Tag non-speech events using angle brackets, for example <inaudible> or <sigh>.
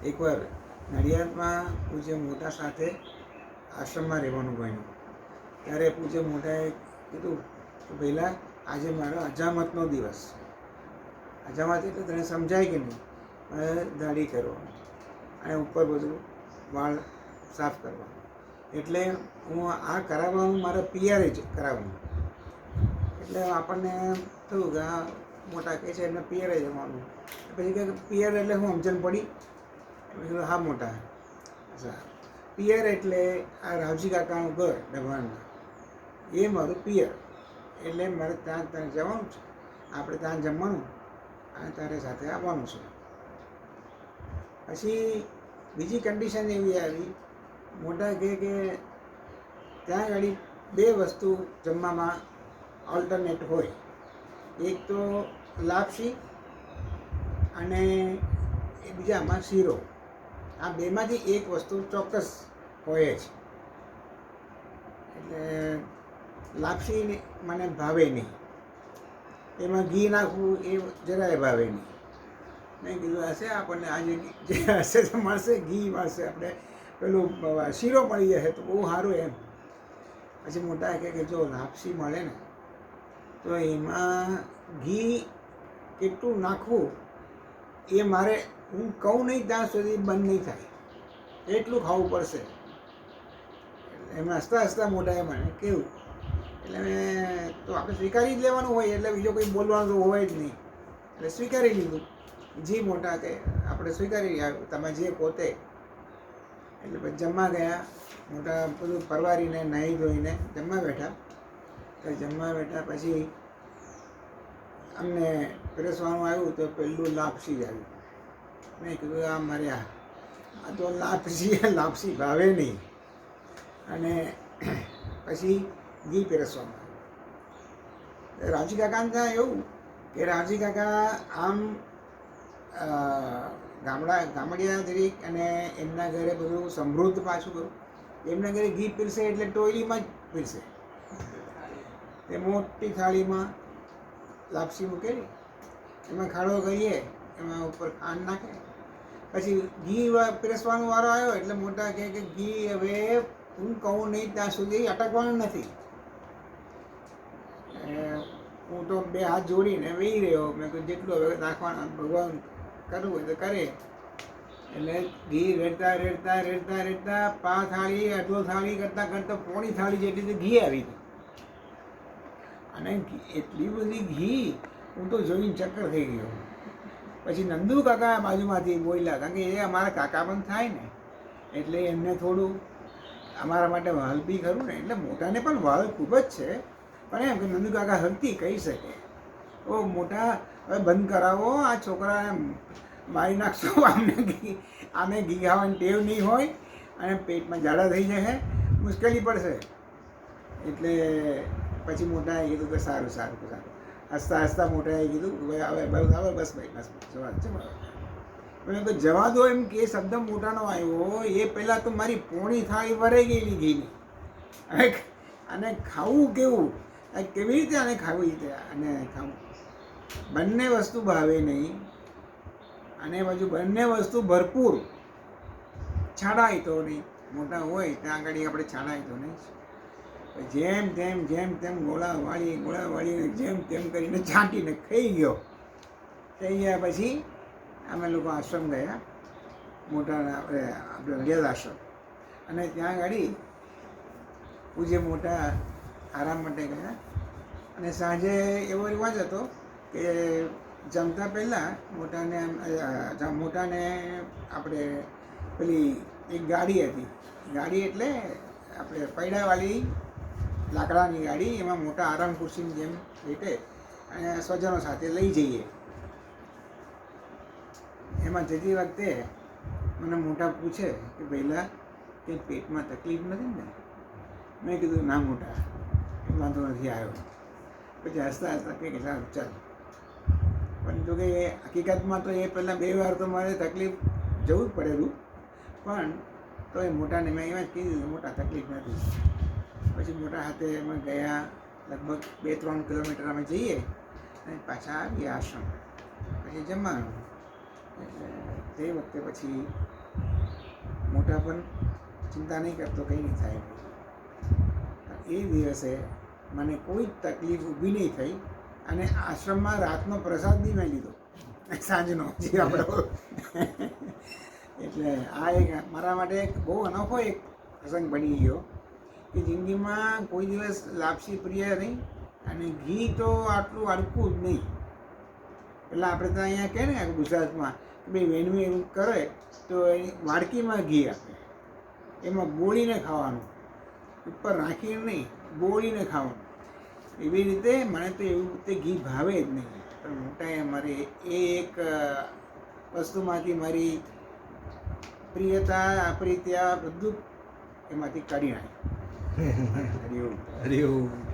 એકવાર નડિયાદમાં પૂજ્ય મોટા સાથે આશ્રમમાં રહેવાનું બન્યું. ત્યારે પૂજ્ય મોટાએ કીધું કે પહેલાં આજે મારો અજામતનો દિવસ છે. અજામત એટલે તને સમજાય કે નહીં? દાઢી કરવાની. અને ઉપર બધું વાળ સાફ કરવા એટલે હું આ કરાવવાનું મારા પિયરે જ કરાવવાનું એટલે આપણને થયું કે આ મોટા કહે છે, એમને પિયરે જવાનું. પછી કે પિયર એટલે હું સમજણ પડી? હા મોટા પિયર એટલે આ રાવજી કાકાનું ઘર ડભાણમાં એ મારું પિયર. એટલે મારે ત્યાં ત્યાં જવાનું છે. આપણે ત્યાં જમવાનું અને તારે સાથે આવવાનું છે. પછી બીજી કન્ડિશન એવી આવી. મોટા કહે કે ત્યાં આગળ બે વસ્તુ જમવામાં ઓલ્ટરનેટ હોય. એક તો લાપસી અને બીજામાં શીરો. આ બેમાંથી એક વસ્તુ ચોક્કસ હોય જ. એટલે લાપસી મને ભાવે નહીં. એમાં ઘી નાખવું એ જરાય ભાવે નહીં. મેં કીધું, હશે આપણને આજે <laughs> જે હશે તો મળશે, ઘી મળશે. આપણે પેલું શીરો મળી જશે તો બહુ સારું એમ. પછી મોટા કે જો લાપસી મળે ને, તો એમાં ઘી કેટલું નાખવું એ મારે હું કહું નહીં ત્યાં સુધી બંધ નહીં થાય. એટલું ખાવું પડશે. એમાં હસતા હસતા મોઢાએ મને કેવું? એટલે મેં તો આપણે સ્વીકારી જ લેવાનું હોય, એટલે બીજો કોઈ બોલવાનું તો હોય જ નહીં. એટલે સ્વીકારી લીધું. જે મોટા કે આપણે સ્વીકારી તમે જે પોતે. એટલે પછી જમવા ગયા. મોટા બધું પરવારીને, નાહી ધોઈને જમવા બેઠા. તો જમવા બેઠા પછી અમને પીરસવાનું આવ્યું તો પહેલું લાપસી જ આવ્યું. મેં કીધું આ મર્યા આ તો લાપસી લાપસી ભાવે નહીં. અને પછી ઘી પીરસવામાં રાજી કાકાને ત્યાં એવું કે રાજી કાકા આમ ગામડા ગામડિયા તરીક અને એમના ઘરે બધું સમૃદ્ધ પાછું કરું એમના ઘરે ઘી પીરસે એટલે ટોયલીમાં જ પીરસે. તે મોટી થાળીમાં લાપસી મૂકેલી. એમાં ખાડો કરીએ, એમાં ઉપર ખાંડ નાખે. પછી ઘી પીરસવાનો વારો આવ્યો એટલે મોટા કહે કે ઘી હવે હું કહું નહીં ત્યાં સુધી અટકવાનું નથી. હું તો બે હાથ જોડીને વહી રહ્યો. મેં કહ્યું જેટલું હવે નાખવાના ભગવાન કરવું હોય તો કરે. એટલે ઘી રેડતા રેડતા રેડતા રેડતા પા થાળી, અડધો થાળી કરતાં કરતાં પોણી થાળી જેટલી તો ઘી આવી અને એટલી બધી ઘી હું તો જોઈને ચક્કર થઈ ગયો. પછી નંદુ કાકા બાજુમાંથી બોલ્યા, કારણ કે એ અમારા કાકા પણ થાય ને, એટલે એમને થોડું અમારા માટે વાલ બી ખરું ને, એટલે મોટાને પણ વાલ ખૂબ જ છે. પણ એમ કે નંદુ કાકા હરતી કહી શકે. ઓ મોટા, હવે બંધ કરાવો, આ છોકરા મારી નાખશો, આમને ઘી, આને ઘી ખાવાની ટેવ નહીં હોય, અને પેટમાં ઝાડા થઈ જશે, મુશ્કેલી પડશે. એટલે પછી મોટા એ કીધું કે સારું સારું સારું. હસતા હસતા મોટાએ કીધું ગયું ભાઈ આવે બસ, હવે, બસ, ભાઈ, બસ જવા જવા મેં કહ્યું જવા દો એમ કે શબ્દ મોટાનો આવ્યો એ પહેલાં તો મારી પોણી થાળી ભરાઈ ગયેલી ઘીની. અને ખાવું કેવું? કેવી રીતે આને ખાવી? રીતે અને ખાવું. બંને વસ્તુ ભાવે નહીં. અને બાજુ બંને વસ્તુ ભરપૂર. છાડાય તો નહીં. મોટા હોય, ત્યાં આગળ આપણે છાડાય તો નહીં. જેમ તેમ જેમ તેમ ગોળા વાળી, ગોળા વાળીને જેમ તેમ કરીને છાંટીને ખાઈ ગયો. થઈ ગયા પછી અમે લોકો આશ્રમ ગયા મોટા આપણે આપણે આશ્રમ. અને ત્યાં આગળ પૂજ્ય મોટા આરામ માટે ગયા. અને સાંજે એવો રિવાજ હતો કે જમતા પહેલાં મોટાને મોટાને આપણે પેલી એક ગાડી હતી. ગાડી એટલે આપણે પૈડાવાળી લાકડાની ગાડી એમાં મોટા આરામ ખુરશીની જેમ રીતે અને સ્વજનો સાથે લઈ જઈએ. એમાં જતી વખતે મને મોટા પૂછે કે પહેલાં કે પેટમાં તકલીફ નથી ને? મેં કીધું, ના મોટા વાંધો નથી, આવ્યો. પછી હસતા હસતા કે સારું ચાલ. પણ જો કે હકીકતમાં તો એ પહેલાં બે વાર તો મારે તકલીફ જવું જ પડેલું. પણ તો એ મોટાને મેં એમાં જ કીધું, મોટા તકલીફ નથી. પછી મોટા હાથે અમે ગયા, લગભગ બે ત્રણ કિલોમીટર અમે જઈએ અને પાછા આવીએ આશ્રમ. પછી જમવાનું. એટલે તે વખતે પછી મોટા પણ ચિંતા નહીં કરતો, કંઈ નહીં થાય. એ દિવસે મને કોઈ તકલીફ ઊભી નહીં થઈ અને આશ્રમમાં રાતનો પ્રસાદ બી મેં લીધો. સાંજનો, જે આપણો. એટલે આ એક મારા માટે એક બહુ અનોખો એક પ્રસંગ બની ગયો. કે જિંદગીમાં કોઈ દિવસ લાપસી પ્રિય નહીં અને ઘી તો આટલું અડકું જ નહીં. એટલે આપણે તો અહીંયા કહે ને ગુજરાતમાં કે ભાઈ વેણવી એવું કરે તો એની વાડકીમાં ઘી આપે. એમાં બોળીને ખાવાનું. ઉપર રાખીને નહીં બોળીને ખાવાનું. એવી રીતે મને તો એવું તે ઘી ભાવે જ નહીં. પણ મોટાએ મારી એ એક વસ્તુમાંથી મારી પ્રિયતા, અપ્રિયતા બધું એમાંથી કાઢી નાખ્યું <laughs> હરિઓમ. હરિઓમ.